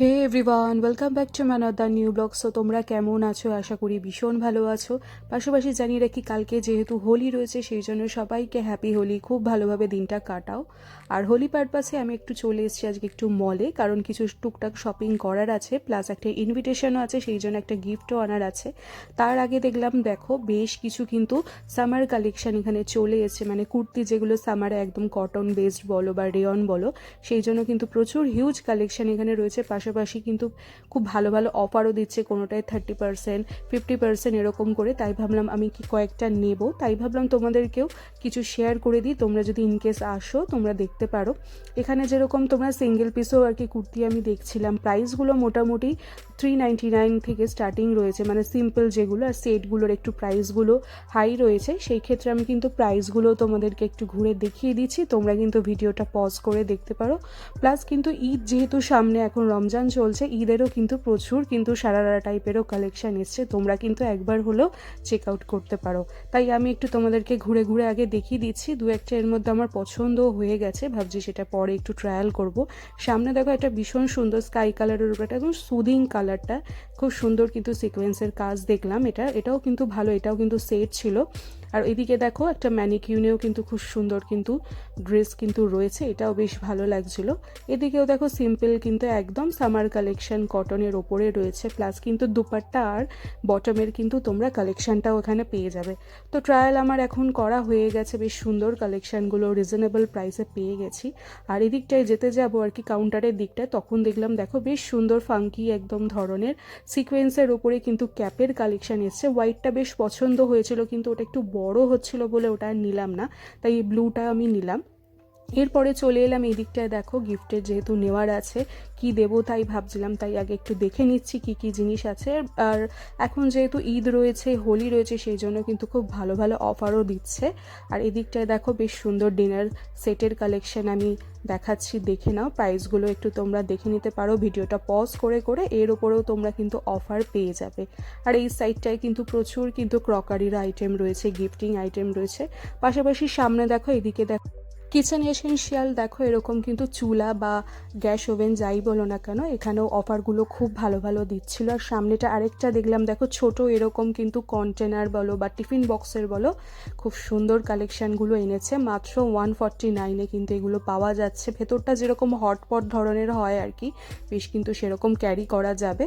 Hey everyone welcome back to my another new blog so তোমরা কেমন আছো? আশা করি ভীষণ ভালো আছো। পাশাপাশি জানিয়ে রাখি, কালকে যেহেতু হোলি রয়েছে, সেই জন্য সবাইকে হ্যাপি হোলি। খুব ভালোভাবে দিনটা কাটাও। আর হোলি পারপাসে আমি একটু চলে এসেছি আজকে একটু মলে কারণ কিছু টুকটাক শপিং করার আছে প্লাস একটা ইনভিটেশনও আছে, সেই জন্য একটা গিফটও আনার আছে। তার আগে দেখলাম, দেখো, বেশ কিছু কিন্তু সামার কালেকশন এখানে চলে এসেছে। মানে কুর্তি যেগুলো সামারে একদম কটন বেসড বলো বা রেয়ন বলো, সেই জন্য কিন্তু প্রচুর হিউজ কালেকশন এখানে রয়েছে। পাশাপাশি কিন্তু খুব ভালো ভালো অফারও দিচ্ছে কোনোটায় থার্টি পার্সেন্ট ফিফটি পার্সেন্ট এরকম করে। তাই ভাবলাম আমি কি কয়েকটা নেব। তাই ভাবলাম তোমাদেরকেও কিছু শেয়ার করে দিই। তোমরা যদি ইনকেস আসো, তোমরা দেখতে পারো। এখানে যেরকম তোমরা সিঙ্গেল পিসও আর কি কুর্তি আমি দেখছিলাম। প্রাইসগুলো মোটামুটি থ্রি নাইনটি নাইন থেকে স্টার্টিং রয়েছে। মানে সিম্পল যেগুলো আর সেটগুলোর একটু প্রাইসগুলো হাই রয়েছে। সেই ক্ষেত্রে আমি কিন্তু প্রাইসগুলো তোমাদেরকে একটু ঘুরে দেখিয়ে দিচ্ছি। তোমরা কিন্তু ভিডিওটা পজ করে দেখতে পারো। প্লাস কিন্তু ঈদ যেহেতু সামনে, এখন রমজান চলছে, ঈদেরও কিন্তু প্রচুর কিন্তু সারারা টাইপেরও কালেকশন এসছে, তোমরা কিন্তু একবার হলেও চেক আউট করতে পারো। তাই আমি একটু তোমাদেরকে ঘুরে ঘুরে আগে দেখিয়ে দিচ্ছি, দু একটা এর মধ্যে আমার পছন্দ হয়ে গেছে, ভাবছি সেটা পরে একটু ট্রায়াল করব। সামনে দেখো একটা ভীষণ সুন্দর স্কাই কালারের উপর একটা একদম সুদিং কালারটা খুব সুন্দর কিন্তু সিকোয়েন্সের কাজ দেখলাম, এটা, এটাও কিন্তু ভালো, এটাও কিন্তু সেট ছিল। আর এদিকে দেখো, একটা ম্যানিকিউনেও কিন্তু খুব সুন্দর কিন্তু ড্রেস কিন্তু রয়েছে, এটাও বেশ ভালো লাগছিল। এদিকেও দেখো, সিম্পল কিন্তু একদম সামার কালেকশন কটনের ওপরে রয়েছে, প্লাস কিন্তু দুপাট্টা আর বটমের কিন্তু তোমরা কালেকশনটাও এখানে পেয়ে যাবে। তো ট্রায়াল আমার এখন করা হয়ে গেছে, বেশ সুন্দর কালেকশনগুলো রিজনেবল প্রাইসে পেয়ে গেছি। আর এদিকটায় যেতে যাব আর কি কাউন্টারের দিকটায়, তখন দেখলাম দেখো, বেশ সুন্দর ফাঙ্কি একদম ধরনের সিকোয়েন্সের ওপরে কিন্তু ক্যাপের কালেকশন এসছে। হোয়াইটটা বেশ পছন্দ হয়েছিল, কিন্তু ওটা একটু বড় হচ্ছিল বলে ওটা নিলাম না তাই এই ব্লুটা আমি নিলাম। এরপরে চলে এলাম এই দিকটায় দেখো, গিফটের যেহেতু নেওয়ার আছে, কি দেবো তাই ভাবছিলাম, তাই আগে একটু দেখে নিচ্ছি কি কি জিনিস আছে। আর এখন যেহেতু ঈদ রয়েছে, হোলি রয়েছে, সেই জন্য কিন্তু খুব ভালো ভালো অফারও দিচ্ছে। আর এদিকটায় দেখো, বেশ সুন্দর ডিনার সেটের কালেকশন আমি দেখাচ্ছি, দেখে নাও, প্রাইসগুলো একটু তোমরা দেখে নিতে পারো, ভিডিওটা পজ করে করে, এর ওপরেও তোমরা কিন্তু অফার পেয়ে যাবে। আর এই সাইডটায় কিন্তু প্রচুর কিন্তু ক্রকারির আইটেম রয়েছে গিফটিং আইটেম রয়েছে, পাশাপাশি সামনে দেখো, এদিকে দেখো কিচেন এসেন্সিয়াল দেখো এরকম কিন্তু চুলা বা গ্যাস ওভেন যাই বলো না কেন, এখানেও অফারগুলো খুব ভালো ভালো দিচ্ছিল। আর সামনেটা আরেকটা দেখলাম, দেখো ছোট এরকম কিন্তু কন্টেনার বলো বা টিফিন বক্সের বলো, খুব সুন্দর কালেকশানগুলো এনেছে। মাত্র ওয়ান ফর্টি নাইনে কিন্তু এগুলো পাওয়া যাচ্ছে। ভেতরটা যেরকম হটপট ধরনের হয় আর কি, বেশ কিন্তু সেরকম ক্যারি করা যাবে।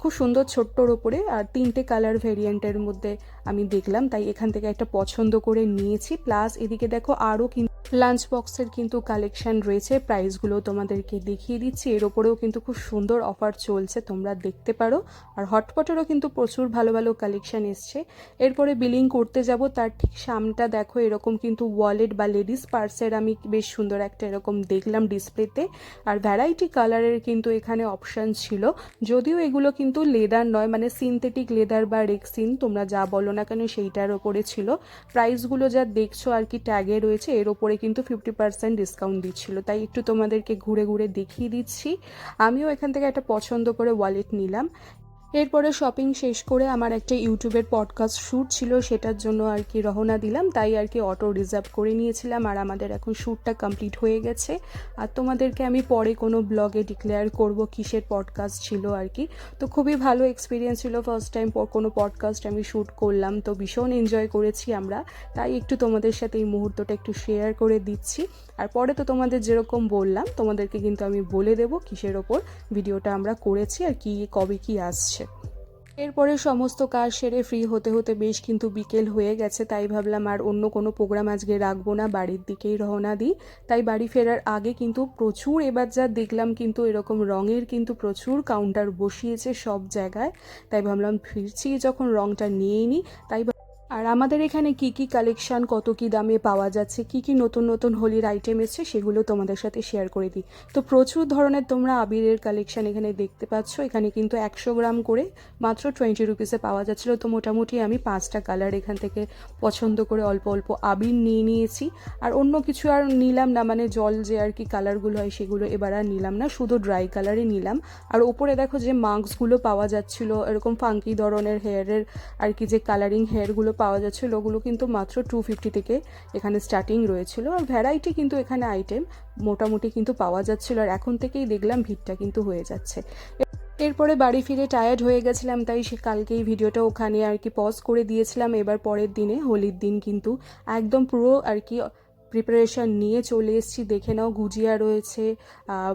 খুব সুন্দর ছোট্টর ওপরে, আর তিনটে কালার ভেরিয়েন্টের মধ্যে আমি দেখলাম, তাই এখান থেকে একটা পছন্দ করে নিয়েছি। প্লাস এদিকে দেখো আরও কিন্তু লাঞ্চ বক্সের কিন্তু কালেকশন রয়েছে, প্রাইসগুলো তোমাদেরকে দেখিয়ে দিচ্ছি। এর ওপরেও কিন্তু খুব সুন্দর অফার চলছে, তোমরা দেখতে পারো। আর হটপটেরও কিন্তু প্রচুর ভালো ভালো কালেকশন এসছে। এরপরে বিলিং করতে যাব, তার ঠিক সামটা দেখো, এরকম কিন্তু ওয়ালেট বা লেডিস পার্সের আমি বেশ সুন্দর একটা এরকম দেখলাম ডিসপ্লেতে। আর ভ্যারাইটি কালারের কিন্তু এখানে অপশান ছিল। যদিও এগুলো কিন্তু লেদার নয় মানে সিনথেটিক লেদার বা রেক্সিন, তোমরা যা বলো না কেন সেইটার ওপরে ছিল। প্রাইসগুলো যা দেখছ আর কি ট্যাগে রয়েছে, এর ওপরে কিন্তু ফিফটি পার্সেন্ট ডিসকাউন্ট দিচ্ছিল। তাই একটু তোমাদেরকে ঘুরে ঘুরে দেখিয়ে দিচ্ছি। আমিও এখান থেকে একটা পছন্দ করে ওয়ালেট নিলাম। এরপরে শপিং শেষ করে আমার একটা ইউটিউবের পডকাস্ট শ্যুট ছিল, সেটার জন্য আর কি রওনা দিলাম। তাই আর কি অটো রিজার্ভ করে নিয়েছিলাম আর আমাদের এখন শ্যুটটা কমপ্লিট হয়ে গেছে। আর তোমাদেরকে আমি পরে কোনো ব্লগে ডিক্লেয়ার করব কিসের পডকাস্ট ছিল আর কি। তো খুবই ভালো এক্সপিরিয়েন্স ছিল ফার্স্ট টাইম কোনো পডকাস্ট আমি শ্যুট করলাম। তো ভীষণ এনজয় করেছি আমরা। তাই একটু তোমাদের সাথে এই মুহূর্তটা একটু শেয়ার করে দিচ্ছি। আর পরে তো তোমাদের যেরকম বললাম, তোমাদেরকে কিন্তু আমি বলে দেবো কিসের ওপর ভিডিওটা আমরা করেছি আর কি, কবে কি আসছে। এরপরে সমস্ত কাজ সেরে ফ্রি হতে হতে বেশ কিন্তু বিকেল হয়ে গেছে, তাই ভাবলাম আর অন্য কোনো প্রোগ্রাম আজকে রাখব না, বাড়ির দিকেই রওনা দিই। তাই বাড়ি ফেরার আগে কিন্তু প্রচুর এবার যা দেখলাম কিন্তু এরকম রঙের কিন্তু প্রচুর কাউন্টার বসিয়েছে সব জায়গায়। তাই ভাবলাম ফিরছি যখন রঙটা নিয়েই নিই তাই আর আমাদের এখানে কি কি কালেকশন কত কি দামে পাওয়া যাচ্ছে, কি কি নতুন নতুন হোলির আইটেম এসছে, সেগুলো তোমাদের সাথে শেয়ার করে দিই। তো প্রচুর ধরনের তোমরা আবিরের কালেকশন এখানে দেখতে পাচ্ছ। এখানে কিন্তু একশো গ্রাম করে মাত্র টোয়েন্টি রুপিসে পাওয়া যাচ্ছিল। তো মোটামুটি আমি পাঁচটা কালার এখান থেকে পছন্দ করে অল্প অল্প আবির নিয়ে নিয়েছি। আর অন্য কিছু আর নিলাম না মানে জল যে আর কি কালারগুলো হয় সেগুলো এবার আর নিলাম না, শুধু ড্রাই কালারই নিলাম। আর ওপরে দেখো যে মাস্কগুলো পাওয়া যাচ্ছিল, এরকম ফাঙ্কি ধরনের হেয়ারের আর কি যে কালারিং হেয়ারগুলো পাওয়া যাচ্ছিল, ওগুলো কিন্তু মাত্র টু ফিফটি থেকে এখানে স্টার্টিং রয়েছিল। আর ভ্যারাইটি কিন্তু এখানে আইটেম মোটামুটি কিন্তু পাওয়া যাচ্ছিল। আর এখন থেকেই দেখলাম ভিড়টা কিন্তু হয়ে যাচ্ছে। এরপরে বাড়ি ফিরে টায়ার্ড হয়ে গেছিলাম, তাই সে কালকেই ভিডিওটা ওখানে আর কি পজ করে দিয়েছিলাম। এবার পরের দিনে, হোলির দিন কিন্তু একদম পুরো আর কি প্রিপারেশান নিয়ে চলে এসেছি, দেখে নাও গুজিয়া রয়েছে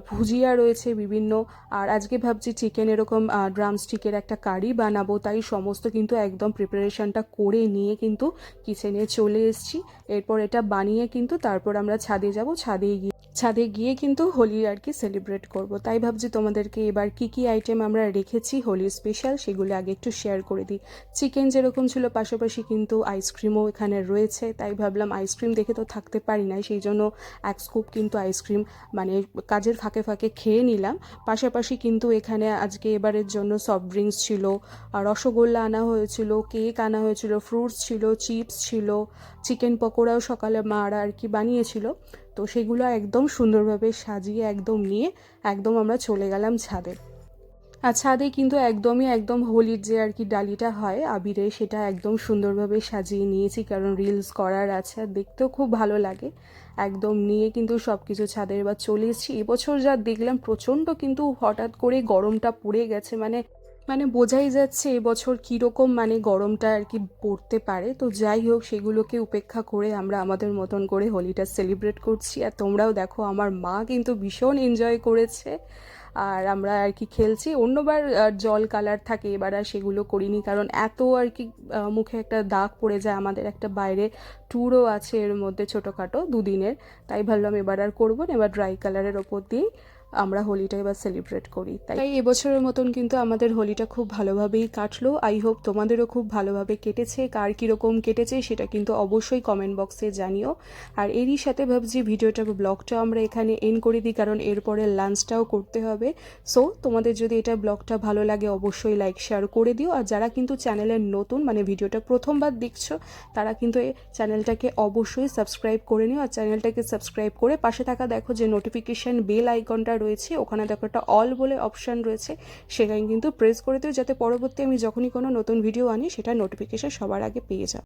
ভুজিয়া রয়েছে বিভিন্ন, আর আজকে ভাবছি চিকেন এরকম ড্রাম স্টিকের একটা কারি বানাবো, তাই সমস্ত কিন্তু একদম প্রিপারেশানটা করে নিয়ে কিন্তু কিচেনে চলে এসেছি। এরপর এটা বানিয়ে কিন্তু তারপর আমরা ছাদে যাব, ছাদে গিয়ে ছাদে গিয়ে কিন্তু হোলি আর কি সেলিব্রেট করব। তাই ভাবছি তোমাদেরকে এবার কি কি আইটেম আমরা রেখেছি হোলির স্পেশাল সেগুলো আগে একটু শেয়ার করে দিই। চিকেন যেরকম ছিল, পাশাপাশি কিন্তু আইসক্রিমও এখানে রয়েছে। তাই ভাবলাম আইসক্রিম দেখে তো থাকতে পারি না সেই জন্য এক স্কুপ কিন্তু আইসক্রিম মানে কাজের ফাঁকে ফাঁকে খেয়ে নিলাম। পাশাপাশি কিন্তু এখানে আজকে এবারের জন্য সফট ড্রিঙ্কস ছিল রসগোল্লা আনা হয়েছিল কেক আনা হয়েছিল ফ্রুটস ছিল চিপস ছিল চিকেন পকোড়াও সকালে মারা আর কি বানিয়েছিল। তো সেগুলো একদম সুন্দরভাবে সাজিয়ে একদম নিয়ে একদম আমরা চলে গেলাম ছাদে। আর ছাদে কিন্তু একদমই একদম হোলির যে আর কি ডালিটা হয় আবিরে, সেটা একদম সুন্দরভাবে সাজিয়ে নিয়েছি, কারণ রিলস করার আছে, আর দেখতেও খুব ভালো লাগে। একদম নিয়ে কিন্তু সব কিছু ছাদের বা চলে এসেছি এবছর যা দেখলাম প্রচণ্ড কিন্তু হঠাৎ করে গরমটা পড়ে গেছে মানে মানে বোঝাই যাচ্ছে এবছর কীরকম মানে গরমটা আর কি পড়তে পারে। তো যাই হোক, সেগুলোকে উপেক্ষা করে আমরা আমাদের মতন করে হোলিটা সেলিব্রেট করছি। আর তোমরাও দেখো, আমার মা কিন্তু ভীষণ এনজয় করেছে। আর আমরা আর কি খেলছি। অন্যবার জল কালার থাকে, এবার আর সেগুলো করিনি। কারণ এত আর কি মুখে একটা দাগ পড়ে যায়। আমাদের একটা বাইরে ট্যুরও আছে এর মধ্যে ছোটোখাটো দুদিনের। তাই ভাবলাম এবার আর করব না, এবার ড্রাই কালারের ওপর দিয়েই আমরা হোলিটা এবার সেলিব্রেট করি, তাই। এবছরের মতন কিন্তু আমাদের হোলিটা খুব ভালোভাবেই কাটলো। আই হোপ তোমাদেরও খুব ভালোভাবে কেটেছে, কার কীরকম কেটেছে সেটা কিন্তু অবশ্যই কমেন্ট বক্সে জানিও। আর এরই সাথে ভাবছি ভিডিওটা ব্লগটা আমরা এখানে এন করে দিই, কারণ এরপরে লাঞ্চটাও করতে হবে। সো তোমাদের যদি এটা ব্লগটা ভালো লাগে অবশ্যই লাইক শেয়ার করে দিও। আর যারা কিন্তু চ্যানেলের নতুন মানে ভিডিওটা প্রথমবার দেখছ, তারা কিন্তু চ্যানেলটাকে অবশ্যই সাবস্ক্রাইব করে নিও। আর চ্যানেলটাকে সাবস্ক্রাইব করে পাশে থাকা দেখো যে নোটিফিকেশান বেল আইকনটা রয়েছে, ওখানে দেখো একটা অল বলে অপশান রয়েছে সেখানে কিন্তু প্রেস করে দিও, যাতে পরবর্তী আমি যখনই কোনো নতুন ভিডিও আনি, সেটা নোটিফিকেশান সবার আগে পেয়ে যাও।